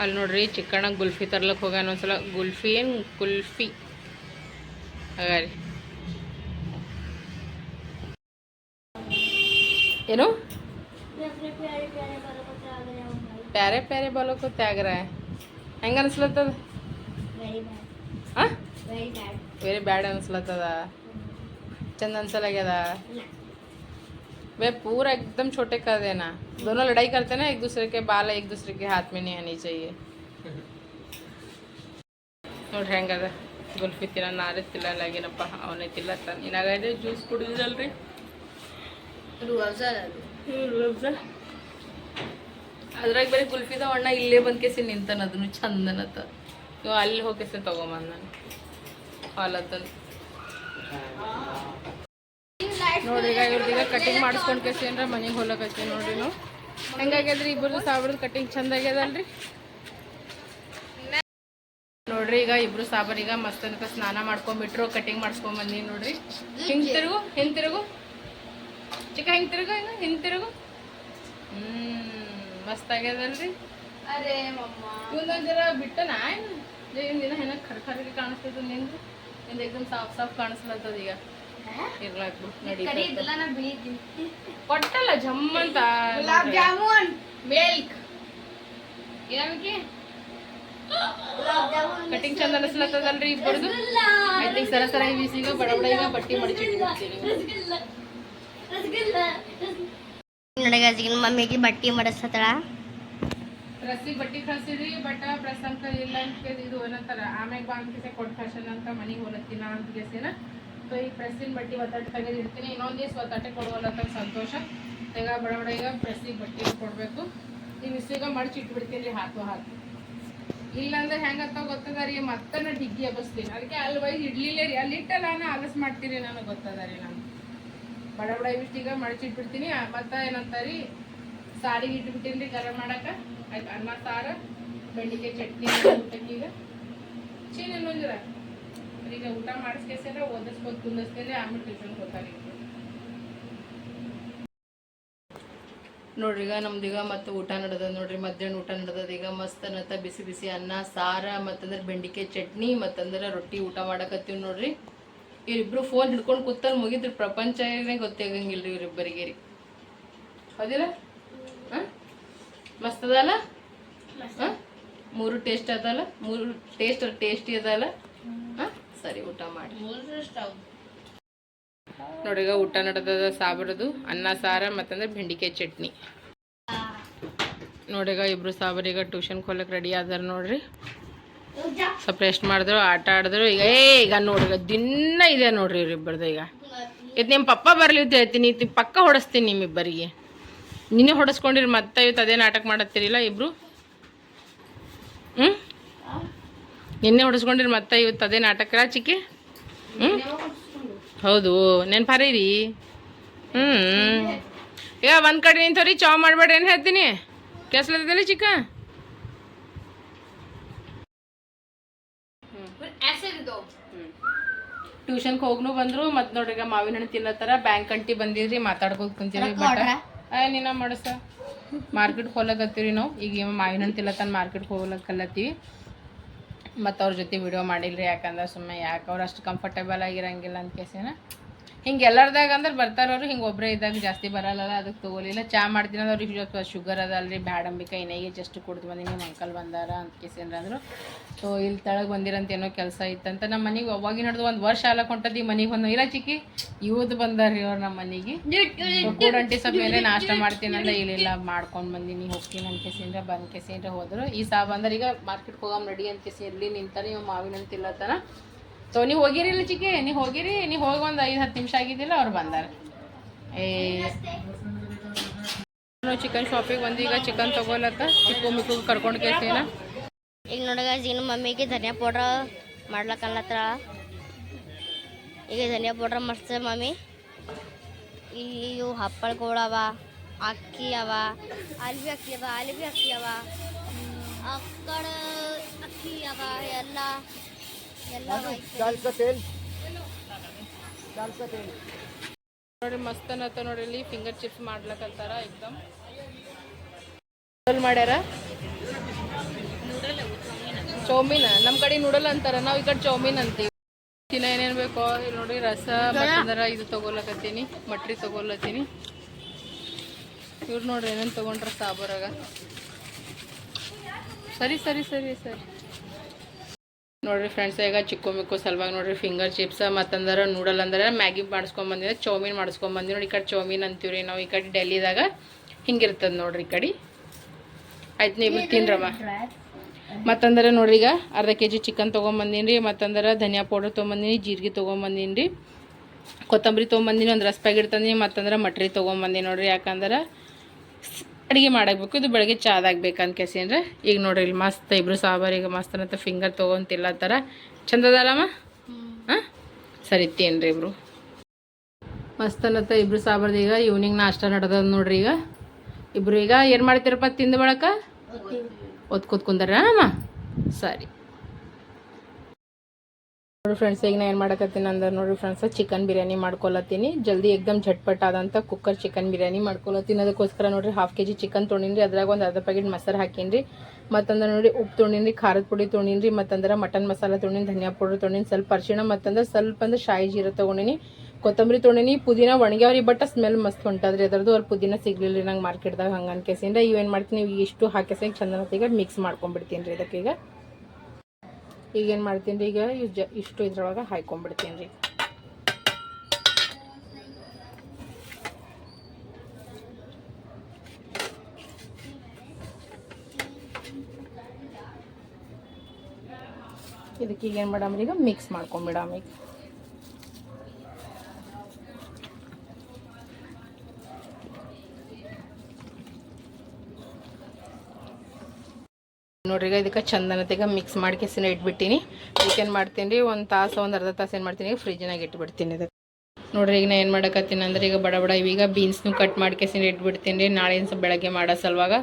ಅಲ್ಲಿ ನೋಡ್ರಿ ಚಿಕ್ಕಣ್ಣ ಗುಲ್ಫಿ ತರ್ಲಕ್ಕೆ ಹೋಗ್ಯಾನ ಒಂದ್ಸಲ. ಗುಲ್ಫಿ ಏನು ಕುಲ್ಫಿ ಹಾಗಾರಿ. ಏನು? ಪ್ಯಾರೆ ಪ್ಯಾರೆ ಬಾಲಕು ತ್ಯಾಗರ ಹೆಂಗೆ ಅನಿಸ್ಲತ್ತದ? ಹಾಂ ವೆರಿ ಬ್ಯಾಡ್ ಅನಿಸ್ಲತ್ತದ. ಚಂದ ಅನ್ಸಲಾಗ್ಯದ? वे पूरा एकदम छोटे कर देना दोनों लड़ाई करते हैं ना एक दूसरे के बाल एक दूसरे के हाथ में नहीं आनी चाहिए ನೋಡ್ರಿ ಹೆಂಗದ ಗುಲ್ಫಿ ತಿನ್ನ ನಾರೇ ತಿನ್ನಲಾಗಿನಪ್ಪ ಅವನೇ ತಿಲ್ಲತ್ತಾನ ಇನ್ನಾಗೈತೆ ಜ್ಯೂಸ್ ಕುಡಿದಿರಲ್ರಿ ಅದ್ರಾಗ ಬರೀ ಗುಲ್ಫಿದ ಅಣ್ಣ ಇಲ್ಲೇ ಬಂದ್ ಕೇಸಿ ನಿಂತಾನ ಅದನ್ನು ಚಂದನತ್ತ ಇವ ಅಲ್ಲಿ ಹೋಗಿ ತಗೊಂಬಂದ ನಾನು ಹಾಲತ್ತಂದು ನೋಡ್ರಿ ಈಗ ಇವ್ರದೀಗ ಕಟಿಂಗ್ ಮಾಡಿಸ್ಕೊಂಡ್ ಕೇಸಿ ಏನ್ರ ಮನೆಗೆ ಹೋಲಕತ್ತಿ ನೋಡ್ರಿ ನಾವು ಹೆಂಗಾಗ್ಯದ್ರಿ ಇಬ್ಬರದು ಸಾಬ್ರದ ಕಟಿಂಗ್ ಚಂದ ಆಗ್ಯದಲ್ರಿ ನೋಡ್ರಿ ಈಗ ಇಬ್ರು ಸಾಬರ್ ಈಗ ಮಸ್ತ್ ಅನ್ಕ ಸ್ನಾನ ಮಾಡ್ಕೊಂಡ್ಬಿಟ್ರು ಕಟಿಂಗ್ ಮಾಡಿಸ್ಕೊಂಡ್ ಬಂದಿ ನೋಡ್ರಿ. ಹಿಂಗ್ ತಿರುಗು ಹಿಂಗ್ ತಿರುಗು. ಚಿಕ್ಕ ಹಿಂಗ್ ತಿರುಗು ಹಿಂಗ ಹಿಂಗ್ ತಿರುಗು. ಹ್ಮ್ ಮಸ್ತ್ ಆಗ್ಯದಲ್ರಿ ಅರೆ ಮಮ್ಮ. ಬಿಟ್ಟ ಜರ ಬಿಟ್ಟನ? ಏನು? ದಿನ ಖರ್ಗೆ ಕಾಣಿಸ್ತದ ನಿಂದು? ನಿಂದು ಸಾಫ್ ಸಾಫ್ ಕಾಣಿಸ್ಲತ್ತದ ಈಗ. ಕೊಟ್ಟಲ್ಲ ಜಮ್ ಅಂತ ಗುಲಾಬ್ ಜಾಮೂನ್. ಮಿಲ್ಕ್. ಏನಕ್ಕೆ? ಕಟಿಂಗ್ ಚಂದ ಅನಿಸ್ಲತ್ತದಲ್ರಿ ಇಬ್ಬರದು ಐ ಸರ ಸರ ಬಿಸಿಗ ಬಡ ಬಡ ಈಗ ಬಟ್ಟಿ ಮಮ್ಮಿಗೆ ಬಟ್ಟಿ ಮಾಡಿಸ್ತಳ ರಸಿ ಬಟ್ಟಿ ಕಳ್ಸಿದ್ರಿ ಬಟ್ ಪ್ರಸಂತ ಇಲ್ಲ ಅಂತ ಇದು ಏನಂತಾರ? ಆಮ್ಯಾಗ ಬಾ ಅಂತ ಕೊಟ್ಟು ಕಳ್ಸೋಣ ಅಂತ ಮನೆಗೆ ಹೋಲತ್ತಿನ ಅಂತ ಕೇಸಿನ ಸೊ ಈ ಪ್ರೆಸ್ಸಿನ ಬಟ್ಟೆ ಒತ್ತಾಟ ತೆಗೆದಿಡ್ತೀನಿ ಇನ್ನೊಂದು ದಿವಸ ಒತ್ತಾಟೆ ಕೊಡುವಲ್ಲತ್ತ ಸಂತೋಷ. ಈಗ ಬಡ ಬಡ, ಈಗ ಪ್ರೆಸ್ಸಿಗೆ ಬಟ್ಟೆ ಕೊಡಬೇಕು. ಈ ಬಿಸಿಗ ಮಡಚಿ ಇಟ್ಬಿಡ್ತೀನಿ ಹಾಕು ಹಾಕು. ಇಲ್ಲಾಂದ್ರೆ ಹೆಂಗತ್ತ ಗೊತ್ತದ ರೀ ಮತ್ತೆ ನಾ ಡಿಗ್ಗಿ ಎಬ್ಬಿಸ್ತೀನಿ. ಅದಕ್ಕೆ ಅಲ್ಲಿ ಒಯ್ದು ಇಡ್ಲಿಲ್ಲ ರೀ. ಅಲ್ಲಿ ಇಟ್ಟಲ್ಲ ನಾ ಆಲಸ್ ಮಾಡ್ತೀನಿ ನನಗೆ ಗೊತ್ತದ ರೀ ನಾನು ಬಡ ಬಡ ಇಷ್ಟೀಗ ಮಡಚಿಟ್ಬಿಡ್ತೀನಿ ಮತ್ತೆ ರೀ, ಸಾರಿಗೆ ಇಟ್ಬಿಟ್ಟಿನಿ ರೀ, ಗರಂ ಮಾಡಕ್ಕೆ ಆಯ್ತು, ಅನ್ನ, ಸಾರು, ಬೆಂಡಿಕಾಯಿ ಚಟ್ನಿ, ಊಟಕ್ಕೀಗ. ಚೀನ ಇನ್ನೊಂದಿರ ಈಗ ಊಟ ಮಾಡಿಸ್ಕೇಸಿದ್ರೆ ಓದಿಸ್ಬೋದು ಕುಂದಿಸ್ತೇನೆ ಆಮೇಲೆ ಟ್ಯೂಷನ್ ಹೋಗ್ತಾರೆ ನೋಡ್ರಿ, ಈಗ ನಮ್ದೀಗ ಮತ್ತೆ ಊಟ ನಡೆದ ನೋಡ್ರಿ, ಮಧ್ಯಾಹ್ನ ಊಟ ನಡೆದದ. ಈಗ ಮಸ್ತ್ ಅನ್ನತ್ತ ಬಿಸಿ ಬಿಸಿ ಅನ್ನ, ಸಾರ, ಮತ್ತಂದ್ರೆ ಬೆಂಡಿಕಾಯಿ ಚಟ್ನಿ, ಮತ್ತಂದ್ರೆ ರೊಟ್ಟಿ ಊಟ ಮಾಡಕತ್ತೀವಿ ನೋಡ್ರಿ. ಇವರಿಬ್ರು ಫೋನ್ ಹಿಡ್ಕೊಂಡು ಕೂತಲ್ಲಿ ಮುಗಿದ್ರು ಪ್ರಪಂಚನೇ ಗೊತ್ತಾಗಂಗಿಲ್ಲ ಇವ್ರಿಬ್ಬರಿಗೆ ರೀ ಹೌದಿಲ್ಲ? ಹಾಂ? ಮಸ್ತ್ ಅದಲ್ಲ ಹಾಂ? ಮೂರು ಟೇಸ್ಟ್ ಅದಲ್ಲ ಮೂರು ಟೇಸ್ಟ್ ಟೇಸ್ಟಿ ಅದಲ್ಲ? ಹಾಂ? ಸರಿ ಊಟ ಮಾಡಿ. ನೋಡಿ ಊಟ ನಡೆದದ ಸಾಬರದು, ಅನ್ನ, ಸಾರ, ಮತ್ತಂದ್ರೆ ಬೆಂಡಿಕಾಯಿ ಚಟ್ನಿ. ನೋಡಿಗ ಇಬ್ರು ಸಾಬರೀಗ ಟ್ಯೂಷನ್ ಕೊಲ್ಲಕ್ಕೆ ರೆಡಿ ಆದಾರ ನೋಡ್ರಿ. ಸ್ವಲ್ಪ ರೆಸ್ಟ್ ಮಾಡಿದ್ರು, ಆಟ ಆಡಿದ್ರು, ಈಗ ಏ, ಈಗ ನೋಡ್ರಿ ದಿನ ಇದೆ ನೋಡ್ರಿ ಇವ್ರಿಬ್ಬರ್ದು ಈಗ. ಇದು ನಿಮ್ಮ ಪಪ್ಪ ಬರಲಿ ಅಂತ ಹೇಳ್ತೀನಿ, ಇದು ಪಕ್ಕ ಹೊಡಿಸ್ತೀನಿ ನಿಮ್ಮಿಬ್ಬರಿಗೆ. ನಿನ್ನೆ ಹೊಡೆಸ್ಕೊಂಡಿರಿ ಮತ್ತೆ ಇವತ್ತು ಅದೇ ನಾಟಕ ಮಾಡತ್ತೀರಿಲ್ಲ ಇಬ್ರು? ಹ್ಞೂ ನಿನ್ನೆ ಹೊಡಿಸ್ಕೊಂಡಿರಿ ಮತ್ತೆ ಇವತ್ತು ಅದೇ ನಾಟಕ ಚಿಕ್ಕಿ ಹ್ಞೂ ಹೌದು ನೆನ್ಪಾರೀರಿ ಹ್ಞೂ ಈಗ ಒಂದು ಕಡೆ ನಿಂತವ್ರಿ ಚಾವ್ ಮಾಡಬೇಡ್ರಿ ಏನು ಹೇಳ್ತೀನಿ? ಕೆಸ್ಲತ್ತಲ್ಲ ಚಿಕ್ಕ? ಟ್ಯೂಷನ್ಗೆ ಹೋಗ್ನು ಬಂದ್ರು ಮತ್ತೆ ನೋಡ್ರಿ ಈಗ ಮಾವಿನ ಹಣ್ಣು ತಿನ್ನತ್ತಾರ ಬ್ಯಾಂಕ್ ಅಂಟಿ ಬಂದಿದ್ರಿ ಮಾತಾಡ್ಬೋದು ಕುಂತೀರಿ ಬಟ್ ಆಯ್ ನೀನ ಮಾಡಸ. ಮಾರ್ಕೆಟ್ ಹೋಗ್ಲಕತ್ತೀವಿ ನಾವು. ಈಗ ಮಾವಿನ ಹಣ್ಣು ತಿನ್ನತ್ತಾನ ಮಾರ್ಕೆಟ್ಗೆ ಹೋಗ್ಲಕ್ಕಲ್ಲತ್ತೀವಿ ಮತ್ತು ಅವ್ರ ಜೊತೆ ವಿಡಿಯೋ ಮಾಡಿಲ್ರಿ ಯಾಕಂದ್ರೆ ಸುಮ್ಮನೆ ಯಾಕೆ ಅವ್ರು ಅಷ್ಟು ಕಂಫರ್ಟೇಬಲ್ ಆಗಿರಂಗಿಲ್ಲ ಅಂತ ಕೇಸಿನ. ಹಿಂಗೆ ಎಲ್ಲರದಾಗ ಅಂದ್ರೆ ಬರ್ತಾರವ್ರು ಹಿಂಗೆ ಒಬ್ಬರೇ ಇದ್ದಾಗ ಜಾಸ್ತಿ ಬರಲ್ಲ ಅದಕ್ಕೆ ತೊಗೊಲಿಲ್ಲ ಚಾ ಮಾಡ್ತೀನಿ ಅಂದ್ರೆ ಅವ್ರಿಗೆ ಸ್ವಲ್ಪ ಶುಗರ್ ಅದಲ್ರಿ ಬ್ಯಾಡಂಬಿಕ ಇನ್ನೇ ಜಸ್ಟ್ ಕುಡ್ದು ಬಂದಿನಿ, ನಿಮ್ಮ ಅಂಕಲ್ ಬಂದಾರ ಅಂತ ಕೇಸೇನ್ರ ಅಂದರು ಸೊ ಇಲ್ಲಿ ತಳಗೆ ಬಂದಿರಂತ ಏನೋ ಕೆಲಸ ಇತ್ತಂತ ನಮ್ಮ ಮನೆಗೆ ಅವಾಗಿನ ನಡೆದು ಒಂದು ವರ್ಷ ಆಲಕ್ಕೆ ಈ ಮನೆಗೆ ಬಂದು ಇಲ್ಲ ಚಿಕ್ಕಿ ಇವತ್ತು ಬಂದಾರ್ರಿ ಅವ್ರು ನಮ್ಮ ಮನೆಗೆ. ಕೂಡಂಟಿ ಸ್ವಲ್ಪ ಮೇಲೆ ನಾಷ್ಟ ಮಾಡ್ತೀನಿ ಅಂದ್ರೆ ಇಲ್ಲ ಮಾಡ್ಕೊಂಡು ಬಂದೀನಿ, ಹೋಗ್ತೀನಿ ಅಂತ ಕೇಸೇನ್ರ ಬಂದ್ ಕೇಸೇನ್ರ ಹೋದ್ರು. ಈ ಸಾಬ್ ಬಂದ್ರೆ ಈಗ ಮಾರ್ಕೆಟ್ಗೆ ಹೋಗಮ್ ರೆಡಿ ಅಂತ ಕೇಸಿ ಇರಲಿ, ನಿಂತಾನೆ ಇವ್ ಮಾವಿನ ತಿಲ್ಲತನ ಸೊ ನೀವು ಹೋಗಿರಿ ಇಲ್ಲ ಚಿಕ್ಕಿ? ನೀವು ಹೋಗಿರಿ, ನೀವು ಹೋಗಿ ಒಂದು ಐದು ಹತ್ತು ನಿಮಿಷ ಆಗಿದ್ದಿಲ್ಲ ಅವ್ರು ಬಂದಾರ. ಏ ಚಿಕನ್ ಶಾಪಿಗೆ ಬಂದು ಈಗ ಚಿಕನ್ ತಗೋಲತ್ತ ಚಿಕ್ಕು ಮಿಕ್ಕು ಕರ್ಕೊಂಡು ಕೇಳ್ತೀನ ಈಗ ನೋಡಗ ಈಗ ಮಮ್ಮಿಗೆ ಧನಿಯಾ ಪೌಡ್ರ್ ಮಾಡ್ಲಕ್ಕಲ್ಲತ್ರ ಈಗ ಧನಿಯಾ ಪೌಡ್ರ್ ಮಾಡ್ತಾರೆ ಮಮ್ಮಿ. ಇವು ಅವ, ಅಕ್ಕಿ ಅವ, ಅಲ್ವಿ ಅಕ್ಕಿ ಅವ, ಅಲ್ವಿ ಅಕ್ಕಿ ಅವ. ಅಕ್ಕಡ ಅಕ್ಕಿ ಅವ, ಎಲ್ಲ. ಎಲ್ಲ ನೋಡಿ ಮಸ್ತ್ ಅನ್ನತ್ತ ನೋಡಿ ಇಲ್ಲಿ ಫಿಂಗರ್ ಚಿಪ್ಸ್ ಮಾಡ್ಲಕ್ಕಂತಾರ ಎಕ್ದಮ್. ನೂಡಲ್ ಮಾಡ್ಯಾರ? ಚೌಮೀನ್? ನಮ್ ಕಡೆ ನೂಡಲ್ ಅಂತಾರ. ನಾವು ಈ ಕಡೆ ಚೌಮೀನ್ ಅಂತೀವಿ. ತಿನ್ನ ಏನೇನು ಬೇಕೋ, ಇಲ್ಲಿ ನೋಡಿ ರಸ ಮತ್ತಂದ್ರ ಇದು ತಗೊಲಕತ್ತೀನಿ. ಮಟ್ರಿ ತಗೊಲತ್ತೀನಿ. ಇವ್ರು ನೋಡ್ರಿ ಏನೇನ್ ತಗೊಂಡ್ರ ಸಾಬರಾಗ. ಸರಿ ಸರಿ ಸರಿ ಸರಿ. ನೋಡ್ರಿ ಫ್ರೆಂಡ್ಸ್ ಈಗ ಚಿಕ್ಕು ಮಿಕ್ಕು ಸಲುವಾಗಿ ನೋಡ್ರಿ ಫಿಂಗರ್ ಚಿಪ್ಸ್ ಮತ್ತಂದ್ರೆ ನೂಡಲ್ ಅಂದ್ರೆ ಮ್ಯಾಗಿ ಮಾಡಿಸ್ಕೊಂಬಂದಿದೆ ಚೌಮೀನ್ ಮಾಡಿಸ್ಕೊಂಬಂದಿ ನೋಡಿ ಈ ಕಡೆ ಚೌಮೀನ್ ಅಂತೀವ್ರಿ ನಾವು, ಈ ಕಡೆ ಡೆಲ್ಲಿದಾಗ ಹಿಂಗಿರ್ತದೆ ನೋಡ್ರಿ ಈ ಕಡೆ. ಆಯ್ತು ನೀವು ತಿನ್ರಮ್ಮ ಮತ್ತಂದ್ರೆ ನೋಡ್ರಿ ಈಗ ಅರ್ಧ ಕೆ ಜಿ ಚಿಕನ್ ತೊಗೊಂಬಂದೀನಿ ರೀ ಮತ್ತಂದ್ರೆ ಧನಿಯಾ ಪೌಡರ್ ತೊಗೊಂಬಂದೀನಿ ಜೀರಿಗೆ ತೊಗೊಂಬಂದೀನಿ ರೀ ಕೊತ್ತಂಬರಿ ತೊಗೊಂಬಂದೀನಿ ಒಂದು ರಸ ಪ್ಯಾಕೆಟ್ ತಂದೀನಿ, ಮತ್ತಂದ್ರೆ ಮಟ್ರಿ ತೊಗೊಂಬಂದೀನಿ ನೋಡ್ರಿ. ಯಾಕಂದ್ರೆ ಅಡುಗೆ ಮಾಡಬೇಕು ಇದು ಬೆಳಗ್ಗೆ ಚಾದಾಗ ಬೇಕಂತ ಅಂದರೆ. ಈಗ ನೋಡ್ರಿ ಇಲ್ಲಿ ಮಸ್ತ್ ಇಬ್ರು ಈಗ ಮಸ್ತ್ ಅಂತ ಫಿಂಗರ್ ತೊಗೊಂತಿಲ್ಲ ಥರ ಚಂದದಲ್ಲಮ್ಮ ಹಾಂ? ಸರಿ ತಿನ್ರಿ ಇಬ್ರು. ಮಸ್ತ್ ಅನ್ನತ್ತ ಇಬ್ರು ಸಾಂಬಾರ್ದು ಈಗ. ಈವ್ನಿಂಗ್ ನಾಷ್ಟ ನಡೆದ ನೋಡ್ರಿ ಈಗ. ಇಬ್ರು ಈಗ ಏನು ಮಾಡ್ತೀರಪ್ಪ ತಿಂದು ಬಳಕ? ಕೂತ್ಕೊಂಡಾರ ಅಮ್ಮ ಸರಿ. ನೋಡಿ ಫ್ರೆಂಡ್ಸ್ ಈಗ ನಾ ಏನು ಮಾಡಕತ್ತೀನಿ ಅಂದ್ರೆ ನೋಡಿ ಫ್ರೆಂಡ್ಸ್ ಚಿಕನ್ ಬಿರಿಯಾನಿ ಮಾಡ್ಕೊಳತ್ತೀನಿ. ಜಲ್ದಿ ಎಕ್ದಮ್ ಝಟ್ಪಟ್ ಆದಂಥ ಕುಕ್ಕರ್ ಚಿಕನ್ ಬಿರಿಯಾನಿ ಮಾಡ್ಕೊಳತ್ತೀನಿ. ಅದಕ್ಕೋಸ್ಕರ ನೋಡಿರಿ ಹಾಫ್ ಕೆ ಜಿ ಚಿಕನ್ ತೊಗೊಂಡಿನಿ ಅದ್ರಾಗ ಒಂದು ಅರ್ಧ ಪ್ಯಾಕೆಟ್ ಮೊಸರು ಹಾಕೀನಿ ಮತ್ತಂದ್ರೆ ನೋಡಿ ಉಪ್ಪು ತೊಗೊಂಡಿನಿ ಖಾರದ ಪುಡಿ ತೊಗೊಂಡಿನಿ ಮತ್ತಂದ್ರೆ ಮಟನ್ ಮಸಾಲ ತೊಗೊಂಡಿನಿ ಧನಿಯಾ ಪೌಡರ್ ತೊಗೊಂಡಿನಿ ಸ್ವಲ್ಪ ಅರಿಶಿಣ, ಮತ್ತಂದ್ರೆ ಸ್ವಲ್ಪ ಅಂದ್ರೆ ಶಾಯಿ ಜೀರ ತೊಗೊಂಡಿನಿ. ಕೊತ್ತಂಬರಿ ತೊಗೊಂಡಿನಿ ಪುದೀನ ಒಣಗ್ಯಾವ್ರಿ ಬಟ್ ಸ್ಮೆಲ್ ಮಸ್ತ್ ಹೊಂಟದ್ರಿ. ಅದರದ್ದು ಅವ್ರು ಪುದೀನ ಸಿಗ್ಲಿಲ್ಲ ನಂಗೆ ಮಾರ್ಕೆಟ್ದಾಗ ಹಂಗೆ ಅನ್ಕೇಸಿಂದ ಇವೇನು ಮಾಡ್ತೀನಿ ಇಷ್ಟು ಹಾಕಿಸಿ ಚಂದನ ಮಿಕ್ಸ್ ಮಾಡ್ಕೊಂಡ್ಬಿಡ್ತೀನಿ ರೀ ಇದಕ್ಕೆ ಈಗ ಈಗ ಏನು ಮಾಡ್ತೀನಿ ರೀ ಈಗ ಜ, ಇಷ್ಟು ಇದ್ರೊಳಗೆ ಹಾಯ್ಕೊಂಡ್ಬಿಡ್ತೀನಿ ರೀ. ಇದಕ್ಕೆ ಈಗೇನು ಮಾಡಮ್ರಿ ಈಗ ಮಿಕ್ಸ್ ಮಾಡ್ಕೊಂಬಿಡಮ್ ಈಗ. ನೋಡ್ರಿ, ಈಗ ಇದಕ್ಕೆ ಚಂದನತೆಗ ಮಿಕ್ಸ್ ಮಾಡಿ ಕೆಸಿನ ಇಟ್ಬಿಟ್ಟಿನಿ. ಏನು ಮಾಡ್ತೀನಿ ರೀ ಒಂದು ತಾಸು, ಒಂದು ಅರ್ಧ ತಾಸು ಏನು ಮಾಡ್ತೀನಿ ಫ್ರಿಜ್ನಾಗ ಇಟ್ಬಿಡ್ತೀನಿ ಇದಕ್ಕೆ. ನೋಡ್ರಿ, ಈಗ ನಾ ಏನು ಮಾಡಕತ್ತೀನಿ ಅಂದ್ರೆ ಈಗ ಬಡ ಬಡ ಇವೀಗ ಬೀನ್ಸ್ನು ಕಟ್ ಮಾಡಿ ಕೆಸಿನ ಇಟ್ಬಿಡ್ತೀನಿ. ರೀ ನಾಳೆ ಸ್ವಲ್ಪ ಬೆಳಗ್ಗೆ ಮಾಡೋ ಸಲುವಾಗ.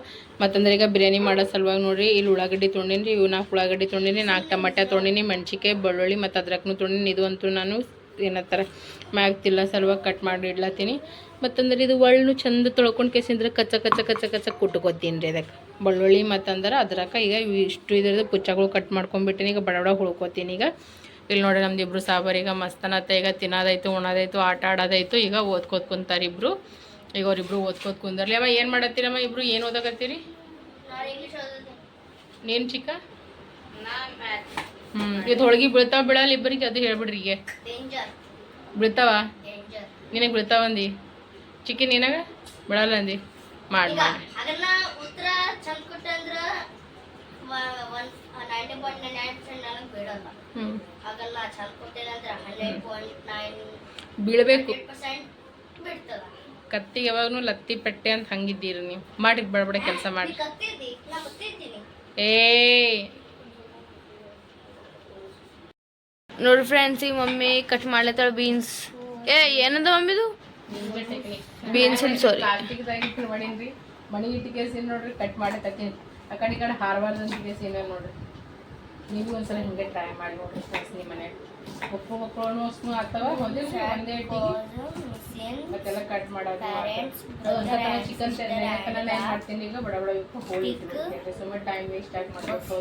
ಮತ್ತಂದ್ರೆ ಈಗ ಬಿರಿಯಾನಿ ಮಾಡೋ ಸಲುವಾಗ ನೋಡ್ರಿ, ಇಲ್ಲಿ ಉಳ್ಳಾಗಡ್ಡಿ ತೊಗೊಂಡಿನಿ ರೀ ಇವು ನಾಲ್ಕು ಉಳ್ಳಾಗಡ್ಡಿ ತೊಗೊಂಡಿನಿ ನಾಲ್ಕು ಟಮಾಟ ತೊಗೊಂಡಿನಿ ಮೆಣಸಿಕಾಯಿ ಬೆಳ್ಳುಳ್ಳಿ ಮತ್ತು ಅದ್ರಕ್ಕೂ ತೊಗೊಂಡಿನಿ ಇದು ಅಂತೂ ನಾನು ಏನತ್ತಾರೆ ಮ್ಯಾಗ್ ತಿಲ್ಲ ಸಲುವಾಗಿ ಕಟ್ ಮಾಡಿ ಇಡ್ಲತ್ತೀನಿ. ಮತ್ತಂದ್ರೆ ಇದು ಒಳ್ಳು ಚಂದ ತೊಳ್ಕೊಂಡು ಕೇಸಿಂದ್ರೆ ಕಚ್ಚ ಕಚ್ಚ ಕಚ್ಚ ಕಚ್ಚ ಕುಟ್ಕೋತೀನಿ ರೀ ಅದಕ್ಕೆ ಬೆಳ್ಳುಳ್ಳಿ ಮತ್ತಂದ್ರೆ ಅದ್ರಕ್ಕೆ ಈಗ ಇಷ್ಟು ಇದ್ರದ್ದು ಪುಚ್ಚಗಳು ಕಟ್ ಮಾಡ್ಕೊಂಡ್ಬಿಟ್ಟಿನಿ ಈಗ ಬಡ ಬಡ ಹುಳ್ಕೊತೀನಿ ಈಗ. ಇಲ್ಲಿ ನೋಡಿ ನಮ್ದು ಇಬ್ರು ಸಾಂಬಾರು ಈಗ ಮಸ್ತನತ್ತ ಈಗ ತಿನ್ನೋದಾಯ್ತು ಉಣೋದಾಯ್ತು ಆಟ ಆಡೋದಾಯ್ತು ಈಗ ಓದ್ಕೋತ್ ಕುಂತಾರೆ ಇಬ್ರು. ಈಗ ಅವ್ರಿಬ್ರು ಓದ್ಕೋತ ಕುಂದರ್ಲಿ. ಅವ ಏನು ಮಾಡತ್ತೀರಮ್ಮ ಇಬ್ರು? ಏನು ಓದಕತ್ತೀರಿ? ನೀನು ಚಿಕ್ಕ? ಹ್ಞೂ ಇದು ಹೋಳ್ಗೆ ಬೀಳ್ತಾವ ಬೀಳಲ್ಲ ಇಬ್ಬರಿಗೆ ಅದು ಹೇಳ್ಬಿಡ್ರಿ ಈಗ. ಬೀಳ್ತಾವ? ನಿನಗೆ ಬೀಳ್ತಾವ ಅಂದಿ? ಚಿಕ್ಕಿ ಏನಾಗ ಬಿಡಲ್ಲ ಅಂದಿ? ಮಾಡಿ ಮಾಡಿ. ಅದನ್ನ ಉತ್ತರ ಚಂದ ಕೊಟ್ಟಂದ್ರ one ninety point nine percent ನನಗೆ ಬಿಡಲ್ಲ ಹ್ಞೂ ಆಗಲ್ಲ ಚಂದ ಕೊಟ್ಟೇನಂದ್ರ ಹಂಡ್ರೆಡ್ ಪಾಯಿಂಟ್ ನೈನ್ ಬೀಳಬೇಕು. ಪರ್ಸೆಂಟ್ ಬಿಡ್ತದ ಕತ್ತಿಗೆ ಯಾವಾಗೂ ಲತ್ತಿ ಪೆಟ್ಟೆ ಅಂತ ಹಂಗಿದ್ದೀರಿ ನೀವು. ಮಾಡಿ ಬಡಬಡ ಕೆಲಸ ಮಾಡಿ. ಏ. ನೋಡ್ರಿ ಫ್ರೆಂಡ್ಸ್ ಈಗ ಮಮ್ಮಿ ಕಟ್ ಮಾಡ್ಲತ್ತಾಳ ಬೀನ್ಸ್ ಏ ಏನದ ಮಮ್ಮಿದು? ಬೀನ್ಸ್ ಸಾರಿ ಕಾರ್ತಿಕದಾಗ ಮಣಿ ಇಟ್ಟಿಗೆ ನೋಡ್ರಿ ಕಟ್ ಮಾಡಿ ತಕ್ಕೀನಿ. ಆ ಕಡೆ ಈ ಕಡೆ ನೋಡ್ರಿ. ನೀವು ಒಂದ್ಸಲ ಹಿಂಗೆ ಟ್ರೈ ಮಾಡಿ ನೋಡ್ರಿ ಫ್ರೆಂಡ್ಸ್ ನಿಮ್ಮ ಒಪ್ಪು ಮಕ್ಕಳು ಸ್ನೂ ಆಗ್ತಾವ. ಒಂದೇ ಮತ್ತೆಲ್ಲ ಕಟ್ ಮಾಡೋದು ಚಿಕನ್ ಏನ್ ಮಾಡ್ತೀನಿ ಈಗ ಬಡ ಬಡ ಸುಮ್ಮನೆ ಟೈಮ್ ವೇಸ್ಟ್ ಆಗಿ ಮಾಡ್ಬೇಕು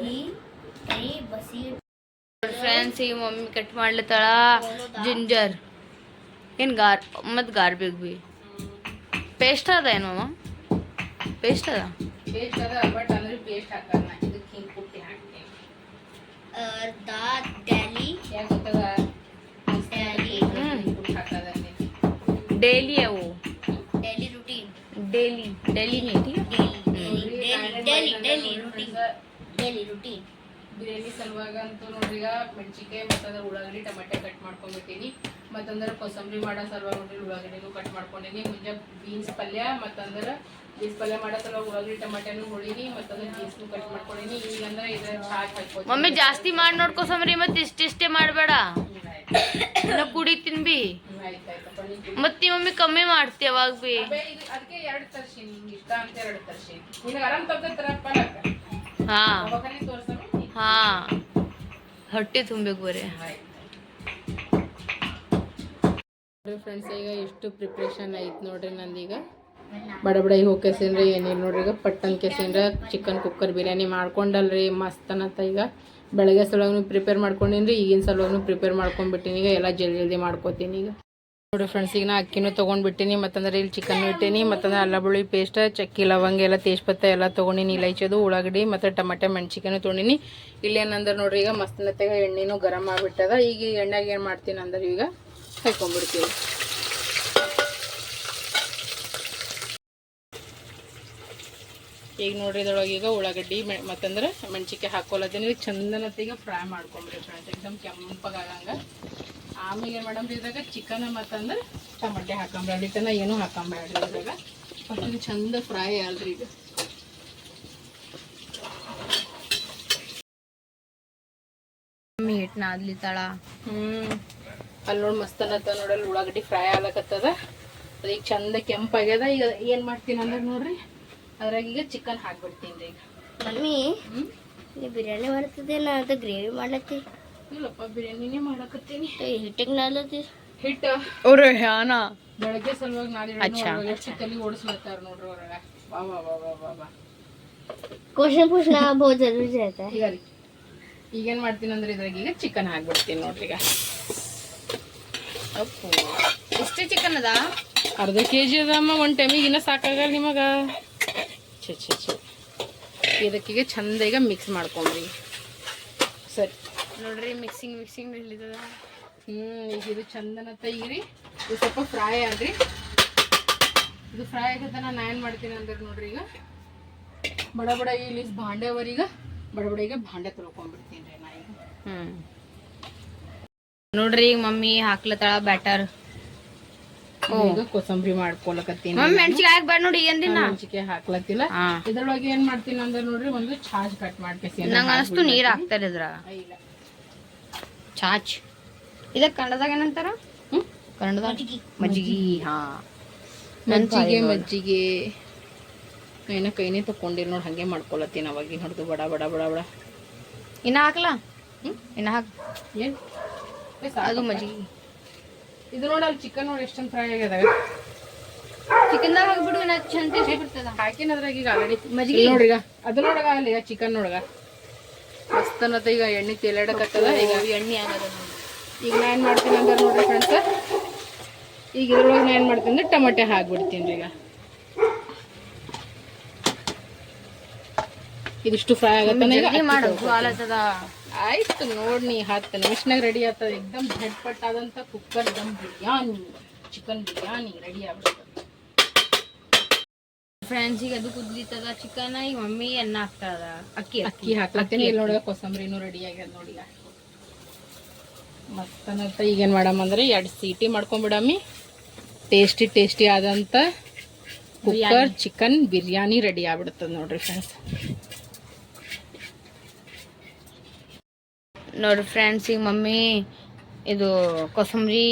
ಫ್ರೆಂಡ್ಸ್ ಈಗ ಮಮ್ಮಿ ಕಟ್ ಮಾಡ್ಲತ್ತಾಳ. ಜಿಂಜರ್ ಏನು ಗಾರ್ ಮತ್ತು ಗಾರ್ಬಿಗ್ ಬಿ ಪೇಸ್ಟ್ ಅದ ಏನು ಮಮ್ಮ ಪೇಸ್ಟ್ ಅದ ಪೇಸ್ಟ್ ಅದ ಬಟ್ ಅಂದ್ರೆ ಪೇಸ್ಟ್ ಹಾಕಲ್ಲ ಇದಕ್ಕೆ ಹಿಂಗೆ ಪುಟ್ಟಿ ಹಾಕ್ತೀನಿ ಯಾಕೆ ಗೊತ್ತದ ಪುಟ್ಟಿ ಹಾಕೋದಂಗೆ ಡೈಲಿ ಅವು ಡೈಲಿ ಡೈಲಿ ಬಿರಿಯಾನಿ ಸಲುವಾಗ ಅಂತೂ ನೋಡ್ರಿ ಈಗ ಮೆಣಸಿನ್ಕಾಯಿ ಮತ್ತು ಅದ್ರ ಉಳ್ಳಾಗಡ್ಡಿ ಟೊಮೆಟೊ ಕಟ್ ಮಾಡ್ಕೊಂಡ್ಬಿಟ್ಟಿನಿ ಮತ್ತಂದ್ರೆ ಕೊತ್ತಂಬರಿ ಮಾಡೋ ಸಲುವಾಗಿ ನೋಡ್ರಿ ಉಳ್ಳಾಗಡ್ಡಿನೂ ಕಟ್ ಮಾಡ್ಕೊಂಡಿನಿ. ಮುಂಜೆ ಬೀನ್ಸ್ ಪಲ್ಯ ಮತ್ತಂದ್ರೆ ಬೀನ್ಸ್ ಪಲ್ಯ ಮಾಡೋ ಸಲುವಾಗಿ ಉಳ್ಳಾಗಡ್ಡಿ ಟೊಮೆಟೊನು ಹೊಳೀನಿ ಮತ್ತಂದ್ರೆ ಬೀನ್ಸ್ನು ಕಟ್ ಮಾಡ್ಕೊಂಡಿನಿ. ಈಗ ಅಂದ್ರೆ ಇದ್ರ ಚಾಟ್ ಹಾಕ್ಬೋದು ಮಮ್ಮಿ ಜಾಸ್ತಿ ಮಾಡಿ ನೋಡ್ಕೋಸಮ್ರಿ ಮತ್ತೆ ಇಷ್ಟಿಷ್ಟೇ ಮಾಡಬೇಡ. ಇನ್ನ ಕುಡಿ ತಿನ್ಬಿ. ಆಯ್ತಾಯ್ತಪ್ಪ ನೀನು ಮತ್ತೆ ಮಮ್ಮಿ ಕಮ್ಮಿ ಮಾಡ್ತಿ ಅವಾಗ ಬಿ. ಅಬೇ ಇದು ಅದಕ್ಕೆ ಎರಡು ತರ್ಸಿ ನಿಂಗೆ ಇಷ್ಟ ಅಂತ ಎರಡು ತರ್ಸಿ ನಿನಗೆ ಆರಾಮ್ ತಗೋತಾರಪ್ಪ ಹಾ. ಅವಾಗನೇ ತೋರ್ಸಮ್ಮ ಹಾ. ಹೊಟ್ಟೆ ತುಂಬೇಕು ಬರೀ. ಫ್ರೆಂಡ್ಸ್ ಈಗ ಎಷ್ಟು ಪ್ರಿಪ್ರೇಷನ್ ಐತೆ ನೋಡ್ರಿ ನಂದೀಗ. ಬಡ ಬಡ ಹೋಗಿ ಕೆಸೇನ್ರಿ ಏನಿಲ್ಲ ನೋಡ್ರಿ ಈಗ ಪಟ್ಟನ್ ಕೆಸೇನ್ರ ಚಿಕನ್ ಕುಕ್ಕರ್ ಬಿರಿಯಾನಿ ಮಾಡ್ಕೊಂಡಲ್ರಿ ಮಸ್ತ್ ಈಗ. ಬೆಳಗ್ಗೆ ಸಲುವಾಗೂ ಪ್ರಿಪೇರ್ ಮಾಡ್ಕೊಂಡಿನ್ರಿ, ಈಗಿನ ಸಲುವಾಗೂ ಪ್ರಿಪೇರ್ ಮಾಡ್ಕೊಂಡ್ಬಿಟ್ಟಿನಿ ಈಗ, ಎಲ್ಲ ಜಲ್ದಿ ಜಲ್ದಿ ಮಾಡ್ಕೋತೀನಿ ಈಗ. ನೋಡಿ ಫ್ರೆಂಡ್ಸ್ ಈಗ ನಾ ಅಕ್ಕಿನೂ ತೊಗೊಂಡ್ಬಿಟ್ಟಿನಿ, ಮತ್ತಂದ್ರೆ ಇಲ್ಲಿ ಚಿಕನ್ ಇಟ್ಟೀನಿ, ಮತ್ತಂದ್ರೆ ಅಲ್ಲ ಬೆಳ್ಳುಳ್ಳಿ ಪೇಸ್ಟ್ ಚಕ್ಕಿ, ಲವಂಗ ಎಲ್ಲ ತೇಜ್ಪತ್ತ ಎಲ್ಲ ತೊಗೊಂಡಿನಿ, ಇಲೈಚದು, ಉಳ್ಳಾಗಡ್ಡಿ ಮತ್ತು ಟಮಾಟೆ ಮೆಣಸಿಕಾನು ತೊಗೊಂಡಿನಿ. ಇಲ್ಲೇನಂದ್ರೆ ನೋಡ್ರಿ ಈಗ ಮಸ್ತನತೆಗೆ ಎಣ್ಣೆನೂ ಗರಮ್ ಆಗಿಬಿಟ್ಟದ ಈಗ ಎಣ್ಣೆಗೆ ಏನು ಮಾಡ್ತೀನಿ ಅಂದ್ರೆ ಈಗ ಹಾಕೊಂಡ್ಬಿಡ್ತೀವಿ. ಈಗ ನೋಡ್ರಿ ಇದ್ರೊಳಗೆ ಈಗ ಉಳ್ಳಾಗಡ್ಡಿ ಮತ್ತಂದ್ರೆ ಮೆಣಸಿನ್ಕಾಯಿ ಹಾಕೊಳತ್ತೀನಿ ಈಗ ಚಂದನತ್ತೀಗ ಫ್ರೈ ಮಾಡ್ಕೊಂಬಿಡಿ ಫ್ರೆಂಡ್ಸ್ ಎಕ್ದಮ್ ಕೆಂಪಗಾಗಂಗ ಆಮೇಲೆ ಏನು ಮಾಡಂಬ್ರಿ ಇದ್ರಾಗ? ಚಿಕನ್ ಮತ್ತಂದ್ರೆ ಟಮಾಟೆ ಹಾಕೊಂಬ್ರಿ. ಅಲ್ಲಿ ತನಕ ಏನೂ ಹಾಕೊಂಬೇಡ್ರಿ ಇದ್ರಾಗ. ಮತ್ತು ಇದು ಚಂದ ಫ್ರೈ ಅಲ್ರಿ ಈಗ. ಹಿಟ್ಟು ಹ್ಞೂ ಹ್ಮ್. ಅಲ್ಲಿ ನೋಡಿ ಮಸ್ತ್ ಅನ್ನತ್ತ ಅಲ್ಲಿ ಉಳ್ಳಾಗಡ್ಡಿ ಫ್ರೈ ಆಗಕತ್ತದ ಅದು ಚಂದ ಕೆಂಪಾಗ್ಯದ. ಈಗ ಏನ್ ಮಾಡ್ತೀನಿ ಅಂದ್ರೆ ನೋಡ್ರಿ ಅದ್ರಾಗ ಈಗ ಚಿಕನ್ ಹಾಕ್ಬಿಡ್ತೀನಿ ಈಗ. ಮಮ್ಮಿ ನೀವು ಬಿರಿಯಾನಿ ಮಾಡ್ತಿದ್ದೇನ? ಅದ ಗ್ರೇವಿ ಮಾಡತ್ತಿ. ಇಲ್ಲಪ್ಪ ಬಿರಿಯಾನಿನೇ ಮಾಡಕತ್ತೀನಿ. ಹಿಟ್ಟಿಗೆ ನಾಲ್ತಿ ಹಿಟ್ಟು? ಅವ್ರು ಹಾನ ಬೆಳಗ್ಗೆ ಸಲುವಾಗಿ ನಾಳೆ ಚಿಕನ್ ಓಡಿಸ್ಲತ್ತಾರ ನೋಡ್ರಿ ಅವ್ರಾಗ ವಾ ವಾ ವಾ ವಾ ವಾ ವಾ ಕ್ವಶನ್ ಪೂಷಣ ಈಗ ಈಗೇನ್ ಮಾಡ್ತೀನಿ ಅಂದ್ರೆ ಇದ್ರಾಗ ಈಗ ಚಿಕನ್ ಹಾಕ್ಬಿಡ್ತೀನಿ ನೋಡ್ರಿ ಈಗ. ಇಷ್ಟೇ ಚಿಕನ್ ಅದ? ಅರ್ಧ ಕೆ ಜಿ ಅದಮ್ಮ ಒಂದು ಟೈಮಿಗೆ ಇನ್ನೂ ಸಾಕಾಗಲ್ಲ ನಿಮಗೆ. ಛೆ ಛೆ ಛೆ. ಇದಕ್ಕೀಗ ಚಂದ ಈಗ ಮಿಕ್ಸ್ ಮಾಡ್ಕೊಂಡ್ರಿ. ಸರಿ. ನೋಡ್ರಿ ಮಿಕ್ಸಿಂಗ್ ಮಿಕ್ಸಿಂಗ್ ಹೇಳಿದ ಹ್ಞೂ ಈಗ ಇದು ಚಂದನ ತೆಗಿರಿ. ಇದು ಸ್ವಲ್ಪ ಫ್ರೈ ಆಗ್ರಿ ಇದು ಫ್ರೈ ಆಗತ್ತ ನಾನು ಏನು ಮಾಡ್ತೀನಿ ಅಂದ್ರೆ ನೋಡ್ರಿ ಈಗ. ಬಡ ಬಡ ಇಲ್ಲಿ ಭಾಂಡೆವರೀಗ ಬಡ ಬಡ ಈಗ ಭಾಂಡೆ ತೊಳ್ಕೊಂಡ್ಬಿಡ್ತೀನಿ ರೀ ನಾ ಈಗ. ಹ್ಮ್. ನೋಡ್ರಿ ಈಗ ಮಮ್ಮಿ ಹಾಕ್ಲತ್ತಾಳ ಬ್ಯಾಟರ್ ಕೋಸಂಬರಿ ಕೊತ್ತಂಬರಿ ಮಾಡ್ಕೊಳಕತ್ತೀನಿ. ಮಮ್ಮಿ ಮೆಣಸಿಗೆ ಹಾಕ್ಬಾರ್ದು ನೋಡಿ ಎಂದಿನ ಮೆಣಸಿಗೆ ಹಾಕ್ಲತ್ತಿಲ್ಲ. ಇದ್ರೊಳಗೆ ಏನ್ ಮಾಡ್ತೀನಿ ಅಂದ್ರೆ ನೋಡ್ರಿ ಒಂದು ಚಾಚ್ ಕಟ್ ಮಾಡ್ಕೇಸಿ ನಂಗೆ ಅನಿಸ್ತು ನೀರು ಹಾಕ್ತಾರೆ ಇದ್ರ. ಚಾಚ್ ಇದಕ್ಕೆ ಕನ್ನಡದಾಗ ಏನಂತಾರ? ಹ್ಮ್? ಕನ್ನಡದಾಗ? ಮಜ್ಜಿಗೆ. ಹಾ. ಮಜ್ಜಿಗೆ ಮಜ್ಜಿಗೆ. ಕೈನ ಕೈನೇ ತಕೊಂಡಿರ್ ನೋಡಿ ಹಂಗೆ ಮಾಡ್ಕೊಳತ್ತೀನಿ ಅವಾಗ. ಹೊಡೆದು ಬಡ ಬಡ ಬಡ ಬಡ. ಇನ್ನ ಹಾಕ್ಲಾ? ಹ್ಮ್? ಇನ್ನ ಹಾಕ್. ಏನ್. ಅದು ಮಜ್ಜಿಗೆ ಇದು ನೋಡಿ ಅಲ್ಲಿ ಚಿಕನ್ ನೋಡಿ ಎಷ್ಟೊಂದು ಫ್ರೈ ಆಗ್ಯದ. ಚಿಕನ್ದಾಗ ಹಾಕ್ಬಿಡು ಚಂದ ಟೇಸ್ಟ್ ಬರ್ತದ. ಹಾಕಿನ ಅದ್ರಾಗ ಈಗ ಆಲ್ರೆಡಿ ಮಜ್ಜಿಗೆ? ನೋಡಿ ಈಗ. ಅದು ನೋಡಗ ಅಲ್ಲಿ ಚಿಕನ್ ನೋಡಗ ಮಸ್ತ್ ಈಗ ಎಣ್ಣೆ ತೇಲಾಡಕತ್ತದ ಈಗ ಎಣ್ಣೆ ಆಗದ ಈಗ ನಾ ಏನು ಮಾಡ್ತೀನಿ ಅಂದ್ರೆ ನೋಡ್ರಿ ಫ್ರೆಂಡ್ಸ್. ಈಗ ಇದ್ರೊಳಗೆ ನಾ ಏನು ಮಾಡ್ತೀನಿ ಅಂದ್ರೆ ಟೊಮೆಟೊ ಹಾಕ್ಬಿಡ್ತೀನಿ ರೀ ಈಗ. ಇದಿಷ್ಟು ಫ್ರೈ ಆಗತ್ತಾನ ಈಗ ಆಯ್ತು ನೋಡಿ ಹತ್ತು ನಿಮಿಷನಾಗ ರೆಡಿ ಆಗ್ತದೆ. ಎಕ್ದಮ್ ಝಟ್ಪಟ್ ಆದಂಥ cooker dum biryani chicken biryani ready ಆಗ್ಬಿಡ್ತದೆ. ಫ್ರೆಂಡ್ಸ್ ಈಗ ಅದು ಕುದ್ಲಿತದ ಚಿಕನ್ ಈಗ ಮಮ್ಮಿ ಅನ್ನ ಹಾಕ್ತದ. ಅಕ್ಕಿ ಅಕ್ಕಿ ಹಾಕ್ಲತ್ತೀನಿ. ಇಲ್ಲಿ ನೋಡಿದ ಕೊತ್ತಂಬರಿನೂ ರೆಡಿ ಆಗ್ಯದ ನೋಡಿ ಈಗ. ಮತ್ತನಂತ ಈಗೇನು ಮಾಡಮ್ಮ ಅಂದ್ರೆ ಎರಡು ಸೀಟಿ ಮಾಡ್ಕೊಂಬಿಡಮ್ಮಿ. ಟೇಸ್ಟಿ ಟೇಸ್ಟಿ ಆದಂಥ ಕುಕ್ಕರ್ ಚಿಕನ್ ಬಿರಿಯಾನಿ ರೆಡಿ ಆಗ್ಬಿಡ್ತದೆ ನೋಡ್ರಿ ಫ್ರೆಂಡ್ಸ್ ನೋಡ್ರಿ ಫ್ರೆಂಡ್ಸ್ ಈಗ ಮಮ್ಮಿ ಇದು ಕೊಸಂಬರಿ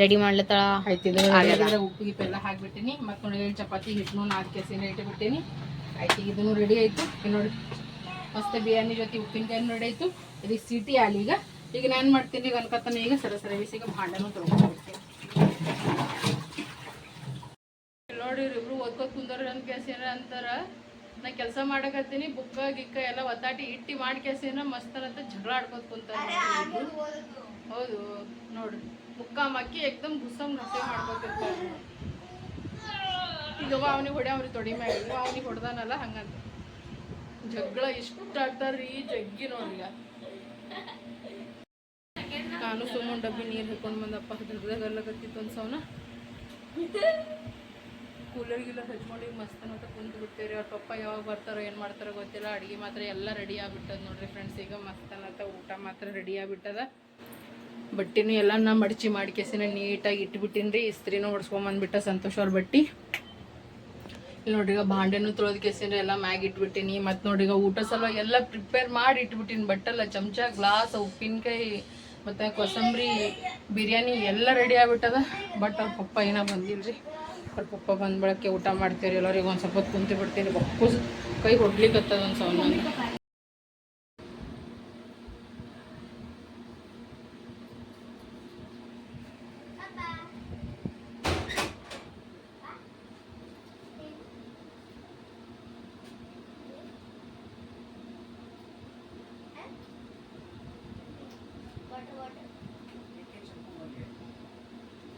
ರೆಡಿ ಮಾಡ್ಲತ್ತಳ. ಆಯ್ತು ಇದು ಆಗ್ಯದ. ಇದ್ರ ಉಪ್ಪು ಗಿಪ್ಪು ಎಲ್ಲ ಹಾಕ್ಬಿಟ್ಟಿನಿ ಮತ್ತು ನೋಡಿ ಚಪಾತಿ ಹಿಟ್ಟು ನಾಲ್ಕು ಕೆಸಿನ ಇಟ್ಬಿಟ್ಟಿನಿ ಆಯ್ತು ಈಗ ಇದನ್ನು ರೆಡಿ ಆಯ್ತು. ನೋಡಿ ಮಸ್ತ್ ಬಿರಿಯಾನಿ ಜೊತೆ ಉಪ್ಪಿನಕಾಯಿ ರೆಡಿ ಆಯ್ತು. ಇದಕ್ಕೆ ಸಿಟಿ ಆಲಿ ಈಗ. ಈಗ ನಾನು ಮಾಡ್ತೀನಿ ಈಗ ಅನ್ಕತ್ತಾನೆ ಈಗ ಸರ ಸರ ಬಿಸಿ ಈಗ ಭಾಂಡನೂ ತೊಗೊಂಡ್ಬಿಡ್ತೀನಿ ನೋಡಿ ಇಬ್ರು ಓದ್ಕೋತ ಕುಂದವ್ರ ಅಂತ ಕೆಲಸ ಅಂತಾರ. ನಾ ಕೆಲಸ ಮಾಡಕತ್ತೀನಿ ಬುಕ್ಕ ಗಿಕ್ಕ ಎಲ್ಲ ಒತ್ತಾಟಿ ಇಟ್ಟಿ ಮಾಡಿ ಕೆಲಸ ಏನ ಮಸ್ತ್ ಅಂತ ಜಗಳ ಆಡ್ಕೋತ ಕುಂತಾರೆ. ಹೌದು ನೋಡ್ರಿ ಬುಕ್ಕ ಮಕ್ಕಿ ಎಕ್ದಮ್ ಗುಸ್ಸಮ್ ನಸೆ ಮಾಡ್ಕೋತಿರ್ತಾರೆ ಈಗ ಅವನಿಗೆ ಹೊಡೆ ಅವ್ನಿಗೆ ತೊಡಿ ಮ್ಯಾಗ. ಅವ್ನಿಗೆ ಹೊಡ್ದಾನಲ್ಲ ಹಂಗಂತ. ಜಗಳ ಇಷ್ಟ ಆಗ್ತಾರ್ರಿ ಜಗ್ಗಿ ನೋಡ್ರಿ ನಾನು ಸುಮ್ಮನೆ ಡಬ್ಬಿ ನೀರು ಹಿಡ್ಕೊಂಡು ಬಂದಪ್ಪ ದುರ್ಗದಾಗ ಅಲ್ಲಕತ್ತಿತ್ತು ಅನ್ಸವನ. ಕೂಲರ್ ಗಿಲ್ಲರ್ ಹಚ್ಕೊಂಡು ಮಸ್ತ್ ಅಂತ ಕುಂತು ರೀ ಅವ್ರ ಪಪ್ಪ ಯಾವಾಗ ಬರ್ತಾರೋ, ಏನು ಮಾಡ್ತಾರೋ ಗೊತ್ತಿಲ್ಲ. ಅಡುಗೆ ಮಾತ್ರ ಎಲ್ಲ ರೆಡಿ ಆಗಿಬಿಟ್ಟದ ನೋಡಿರಿ ಫ್ರೆಂಡ್ಸ್ ಈಗ ಮಸ್ತ್ ಅನ್ನತ್ತ ಊಟ ಮಾತ್ರ ರೆಡಿ ಆಗ್ಬಿಟ್ಟದ. ಬಟ್ಟೆನೂ ಎಲ್ಲ ನಾ ಮಡಚಿ ಮಾಡ್ಕೇಸಿನ ನೀಟಾಗಿ ಇಟ್ಬಿಟ್ಟಿನಿ ರೀ ಇಸ್ತ್ರಿನೂ ಹೊಡ್ಸ್ಕೊಂಬಂದ್ಬಿಟ್ಟ ಸಂತೋಷ್ ಅವ್ರ ಬಟ್ಟಿ. ಇಲ್ಲಿ ನೋಡ್ರಿ ಈಗ ಬಾಂಡೆನೂ ತೊಳೆದ್ ಕೆಸಿನ ಎಲ್ಲ ಮ್ಯಾಗ್ ಇಟ್ಬಿಟ್ಟಿನಿ. ಮತ್ತು ನೋಡ್ರಿ ಈಗ ಊಟ ಸಲುವಾಗಿ ಎಲ್ಲ ಪ್ರಿಪೇರ್ ಮಾಡಿ ಇಟ್ಬಿಟ್ಟಿನಿ. ಬಟ್ಟೆಲ್ಲ ಚಮಚ, ಗ್ಲಾಸ್, ಉಪ್ಪಿನಕಾಯಿ, ಮತ್ತು ಕೊಸಂಬರಿ, ಬಿರಿಯಾನಿ ಎಲ್ಲ ರೆಡಿ ಆಗ್ಬಿಟ್ಟದ. ಬಟ್ ಅವ್ರ ಪಪ್ಪ ಏನೋ ಬಂದಿಲ್ರಿ. ಅವ್ರ ಪಪ್ಪ ಬಂದ ಬಳಕೆ ಊಟ ಮಾಡ್ತೀರಿ ಎಲ್ಲರಿಗೆ ಒಂದು ಸ್ವಲ್ಪ ಹೊತ್ತು ಕುಂತು ಬಿಡ್ತೀನಿ ಬಕ್ಕೂಸ್ ಕೈ ಹೊಡ್ಲಿಕ್ಕತ್ತದ ಒಂದು ಸೌಂಡ್ ನನಗೆ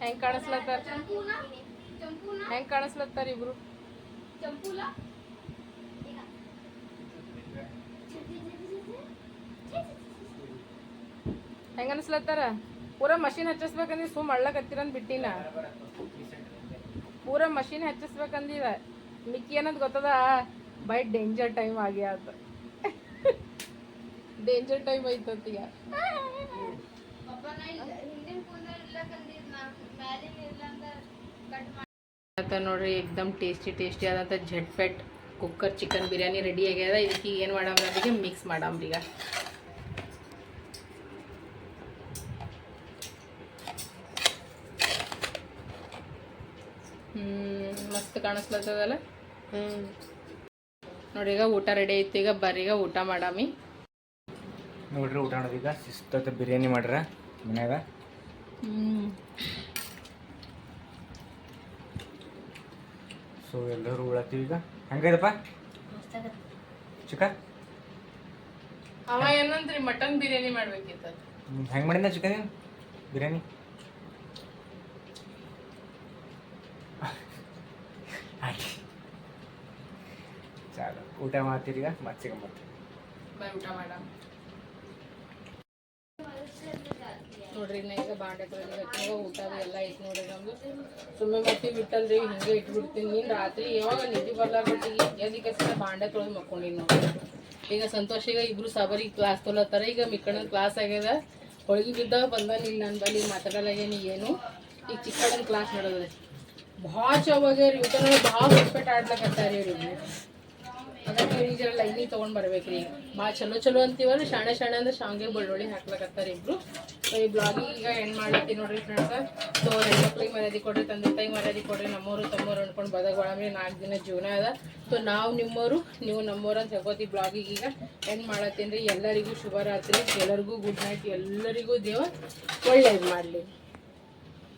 ಹೆಂಗೆ ಕಾಣಿಸ್ಲತ್ತಾರ ಹೆಂಗೆ ಕಾಣಿಸ್ಲತ್ತಾರ ಇಬ್ರು? ಹೆಂಗ ಅನ್ಸ್ಲತ್ತಾರ ಪೂರ ಮಷಿನ್ ಹಚ್ಚಿಸ್ಬೇಕಂದ್ರೆ ಸುಮ್ ಅಳ್ಳಕತ್ತಿರಂದ್ ಬಿಟ್ಟಿನ. ಪೂರ ಮಷಿನ್ ಹಚ್ಚಿಸ್ಬೇಕಂದಿದ ಮಿಕ್ಕಿ ಏನದ್ ಗೊತ್ತದ? ಬೈ ಡೇಂಜರ್ ಟೈಮ್ ಆಗ್ಯಾದ ಡೇಂಜರ್ ಟೈಮ್ ಐತಂತೀಗ ಆತ ನೋಡ್ರಿ ಎಕ್ದಮ್ ಟೇಸ್ಟಿ ಟೇಸ್ಟಿ ಆದಂಥ ಝಟ್ಪೆಟ್ ಕುಕ್ಕರ್ ಚಿಕನ್ ಬಿರಿಯಾನಿ ರೆಡಿ ಆಗ್ಯದ. ಇದಕ್ಕೆ ಏನು ಮಾಡಮ್ರಿ ಅದಕ್ಕೆ ಮಿಕ್ಸ್ ಮಾಡಮ್ರಿ ಈಗ. ಹ್ಮ್ ಮಸ್ತ್ ಕಾಣಿಸ್ಲತ್ತದಲ್ಲ? ಹ್ಞೂ ನೋಡಿ ಈಗ ಊಟ ರೆಡಿ ಆಯ್ತು ಈಗ ಬರ್ರಿ ಈಗ ಊಟ ಮಾಡಾಮಿ. ನೋಡ್ರಿ ಊಟ ಮಾಡೋದೀಗ. ಶಿಸ್ತತ್ತ ಬಿರಿಯಾನಿ ಮಾಡ್ರ ಮನ್ಯಾಗ. ಹ್ಮ್. ಸೊ ಎಲ್ಲರೂ ಉಳತ್ತೀವಿ ಈಗ ಹೆಂಗೈತಪ್ಪ ಚಿಕನ್ ಅವ ಏನಂದ್ರಿ ಮಟನ್ ಬಿರಿಯಾನಿ ಮಾಡ್ಬೇಕಿತ್ತ ಹೆಂಗೆ ಮಾಡಿದ್ನ ಚಿಕನ್ ಬಿರಿಯಾನಿ ಆಯ್ತು ಚಾಲು ಊಟ ಮಾಡ್ತೀರಿ ಈಗ ಮತ್ತೆ ಸಿಗಂಬರ್ತೀವಿ ಬಾಯ್ ಊಟ ಮಾಡ ನೋಡ್ರಿ ನಾ ಈಗ ಬಾಂಡೆ ತೊಳೆದಿಗ ಊಟ ಎಲ್ಲ ಐತಿ ನೋಡ್ರಿ ನಮ್ದು. ಸುಮ್ಮನೆ ಮಟ್ಟಿ ಬಿಟ್ಟಲ್ರಿ, ಹಿಂಗೆ ಇಟ್ಬಿಡ್ತೀನಿ. ನೀನು ರಾತ್ರಿ ಯಾವಾಗ ನಿದ್ದೆ ಬರ್ಲಾರ್ಬಿಟ್ಟಿಗೆ ಎದಕ್ಕೆ ಬಾಂಡೆ ತೊಳೆದು ಮಕ್ಕೊಂಡಿನಿ ನೋಡ್ರಿ. ಈಗ ಸಂತೋಷ, ಈಗ ಇಬ್ರು ಸಾಬರಿಗೆ ಕ್ಲಾಸ್ ತೊಲತ್ತಾರ ಈಗ ಮಿಕ್ಕಣ್ಣ ಕ್ಲಾಸ್ ಆಗ್ಯದ. ಹೊಳಗಿ ಬಿದ್ದಾಗ ಬಂದ ನೀನು ನನ್ನ ಬಳಿ ಮಾತಾಡಲಾಗೇನಿ ಏನು? ಈಗ ಚಿಕ್ಕಣ್ಣನ ಕ್ಲಾಸ್ ನೋಡೋದ್ರಿ. ಭಾಳ ಚವಾಗ್ಯಾರ ಊಟ ಭಾಳ ಹೊಸ್ಪೆಟ್ ಆಡ್ಲಕತ್ತಾರ ಇವ್ರಿಗೆ ಅದಕ್ಕೆ ಇವ್ರಿಗೆ ಲೈನಿ ತೊಗೊಂಡ್ ಬರ್ಬೇಕ್ರಿ ಭಾಳ ಚಲೋ ಚಲೋ ಅಂತೀವಲ್ಲ, ಶಾಣೆ ಶಾಣೆ ಅಂದ್ರೆ ಶಾವಿಗೆ ಬೆಳ್ಳುಳ್ಳಿ ಹಾಕ್ಲಕತ್ತಾರ ಇಬ್ರು. ಈ ಬ್ಲಾಗಿಗೆ ಈಗ ಎಂಡ್ ಮಾಡ್ಲತ್ತಿ ನೋಡ್ರಿ ಫ್ರೆಂಡ್ಸ್. ಸೊ ಹೆಣ್ಮಕ್ಳಿಗೆ ಮರ್ಯಾದೆ ಕೊಡ್ರಿ, ತಂದೆ, ತಾಯಿ ಮರ್ಯಾದೆ ಕೊಡ್ರಿ, ನಮ್ಮವರು, ತಮ್ಮವ್ರು ಅನ್ಕೊಂಡು ಬದಗೊಳಮ್ರಿ ನಾಲ್ಕು ದಿನ ಜೀವನ ಅದ. ಸೊ ನಾವು ನಿಮ್ಮವರು, ನೀವು ನಮ್ಮವ್ರು ಅಂತ ಹೇಳ್ಕೊತಿ ಬ್ಲಾಗಿಗೆ ಈಗ ಎಂಡ್ ಮಾಡತ್ತೀನಿ ಎಲ್ಲರಿಗೂ ಶುಭರಾತ್ರಿ. ಎಲ್ಲರಿಗೂ ಗುಡ್ ನೈಟ್ ಎಲ್ಲರಿಗೂ ದೇವ ಒಳ್ಳೇದು ಮಾಡಲಿ.